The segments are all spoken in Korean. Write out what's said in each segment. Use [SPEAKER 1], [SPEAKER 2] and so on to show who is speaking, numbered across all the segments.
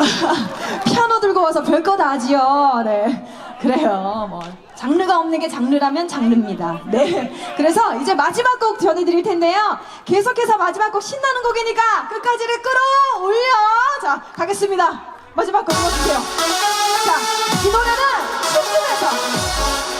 [SPEAKER 1] 피아노 들고 와서 별거 다 하지요. 네. 그래요. 뭐 장르가 없는 게 장르라면 장르입니다. 네. 그래서 이제 마지막 곡 전해드릴 텐데요. 계속해서 마지막 곡 신나는 곡이니까 끝까지를 끌어올려. 자, 가겠습니다. 마지막 곡 불러주세요. 자, 이 노래는 춤중에서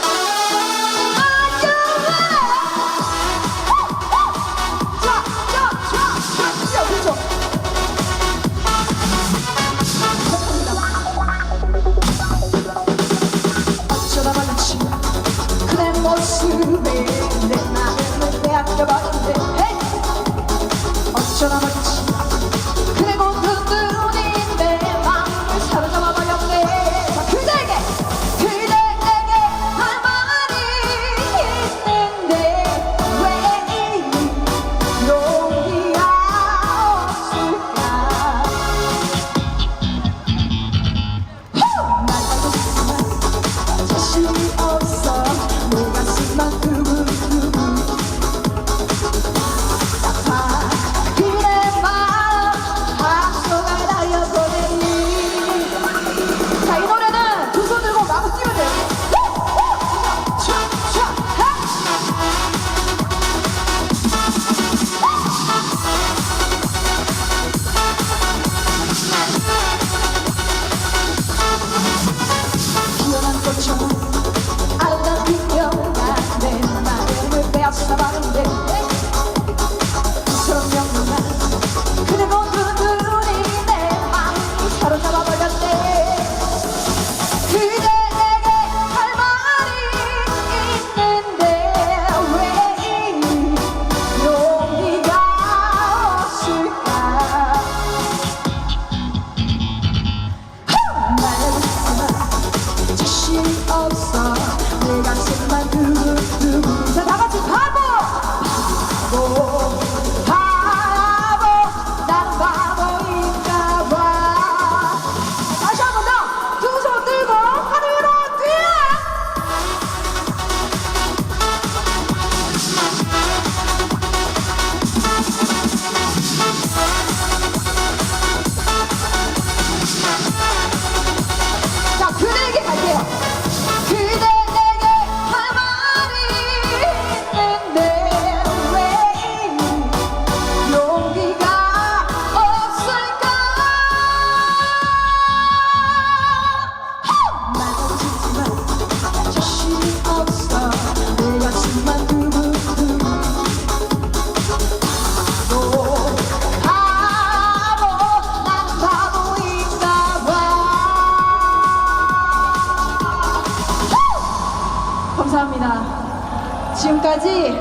[SPEAKER 1] 감사합니다 지금까지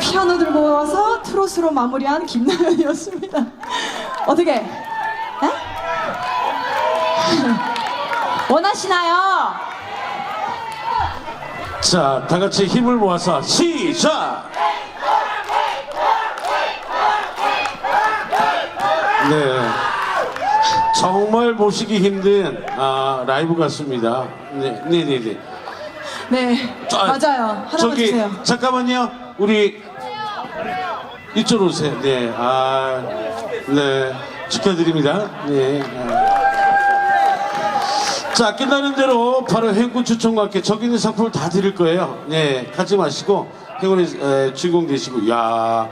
[SPEAKER 1] 피아노 들고 와서 트로트로 마무리한 김나연이었습니다 어떻게 에? 원하시나요?
[SPEAKER 2] 자, 다 같이 힘을 모아서 시작! 네. 정말 모시기 힘든 아, 라이브 같습니다. 네, 네, 네, 네.
[SPEAKER 1] 네
[SPEAKER 2] 저, 아,
[SPEAKER 1] 맞아요 하나만
[SPEAKER 2] 저기
[SPEAKER 1] 주세요
[SPEAKER 2] 잠깐만요. 우리 이쪽으로 오세요. 네, 아, 네, 축하드립니다. 네. 아. 자, 끝나는 대로 바로 행군 추천과 함께 저기 있는 상품을 다 드릴 거예요. 네, 가지 마시고 행운의 에, 주인공 되시고, 야,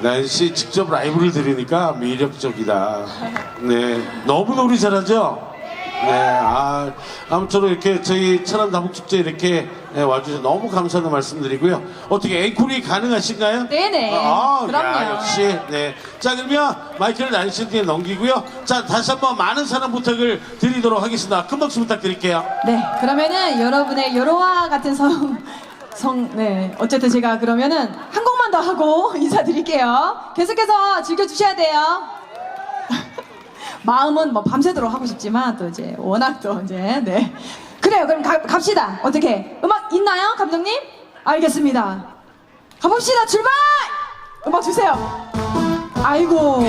[SPEAKER 2] 난씨 직접 라이브를 들으니까 매력적이다. 네, 너무 놀이 잘하죠? 네, 아, 아무쪼록 이렇게 저희 천안 다목축제 이렇게 예, 와주셔서 너무 감사하는 말씀드리고요. 어떻게 앵콜이 가능하신가요?
[SPEAKER 1] 네네.
[SPEAKER 2] 아,
[SPEAKER 1] 그럼요.
[SPEAKER 2] 야, 역시. 네. 자, 그러면 마이크를 나니씨한테 넘기고요. 자, 다시 한번 많은 사랑 부탁을 드리도록 하겠습니다. 큰 박수 부탁드릴게요.
[SPEAKER 1] 네, 그러면은 여러분의 여로와 같은 성, 성, 네. 어쨌든 제가 그러면은 한 곡만 더 하고 인사드릴게요. 계속해서 즐겨주셔야 돼요. 마음은 뭐 밤새도록 하고 싶지만 또 이제 워낙 또 이제, 네. 그래요, 그럼 가, 갑시다. 어떻게? 음악 있나요, 감독님? 알겠습니다. 가봅시다, 출발! 음악 주세요. 아이고.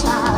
[SPEAKER 1] shine.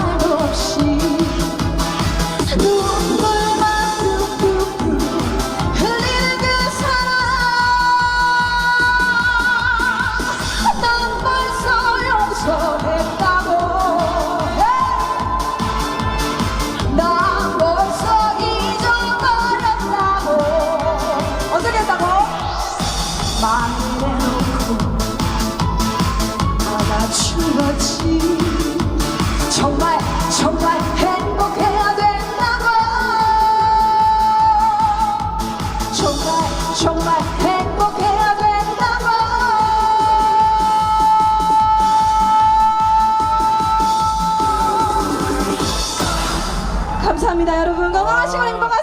[SPEAKER 1] 島にバカ